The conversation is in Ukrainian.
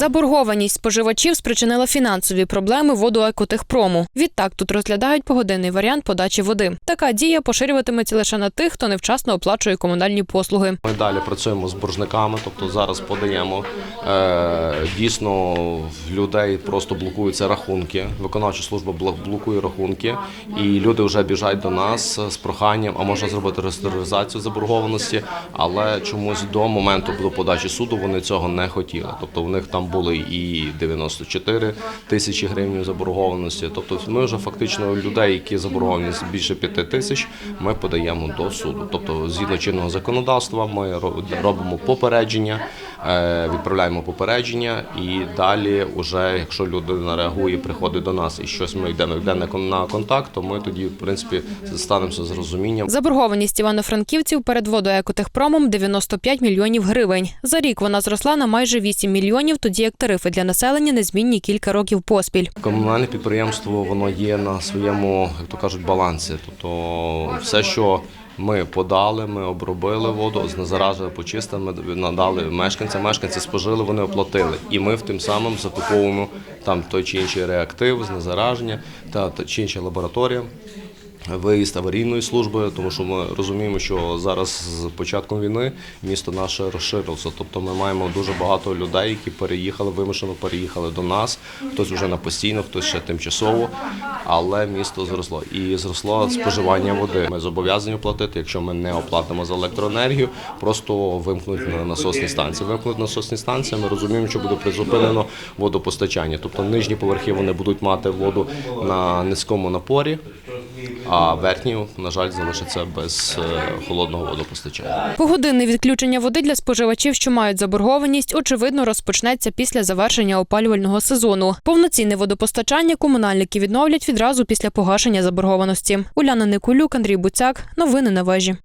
Заборгованість споживачів спричинила фінансові проблеми водоекотехпрому. Відтак тут розглядають погодинний варіант подачі води. Така дія поширюватиметься лише на тих, хто невчасно оплачує комунальні послуги. Ми далі працюємо з боржниками, тобто зараз подаємо. Е, дійсно, в людей просто блокуються рахунки. Виконавча служба бл- блокує рахунки, і люди вже біжать до нас з проханням, а можна зробити реструктуризацію заборгованості, але чомусь до моменту до подачі суду вони цього не хотіли. Тобто, в них там були і 94 тисячі гривень заборгованості. Тобто, ми вже фактично людей, які заборгованість більше 5 тисяч, ми подаємо до суду. Тобто, згідно чинного законодавства, ми робимо попередження, е, відправляємо попередження, і далі, уже, якщо людина реагує, приходить до нас і щось ми йдемо йде на контакт, то ми тоді, в принципі, станемося з розумінням. Заборгованість івано-франківців перед водоекотехпромом 95 мільйонів гривень. За рік вона зросла на майже 8 мільйонів, тоді як тарифи для населення незмінні кілька років поспіль. Комунальне підприємство воно є на своєму, як то кажуть, балансі. Тобто все, що ми подали, ми обробили воду, знезаражили, почистили, ми надали мешканцям. Мешканці спожили, вони оплатили. І ми в тим самим закуповуємо там той чи інший реактив, знезараження та, чи інша лабораторія. Виїзд аварійної служби, тому що ми розуміємо, що зараз з початком війни місто наше розширилося. Тобто ми маємо дуже багато людей, які переїхали, вимушено переїхали до нас. Хтось вже на постійно, хтось ще тимчасово, але місто зросло. І зросло споживання води. Ми зобов'язані платити, якщо ми не оплатимо за електроенергію, просто вимкнуть на насосні станції. Вимкнуть насосні станції, ми розуміємо, що буде призупинено водопостачання. Тобто нижні поверхи вони будуть мати воду на низькому напорі. А верхні, на жаль, залишиться без е, холодного водопостачання. Погодинне відключення води для споживачів, що мають заборгованість, очевидно, розпочнеться після завершення опалювального сезону. Повноцінне водопостачання комунальники відновлять відразу після погашення заборгованості. Уляна Никулюк, Андрій Буцяк. Новини на вежі.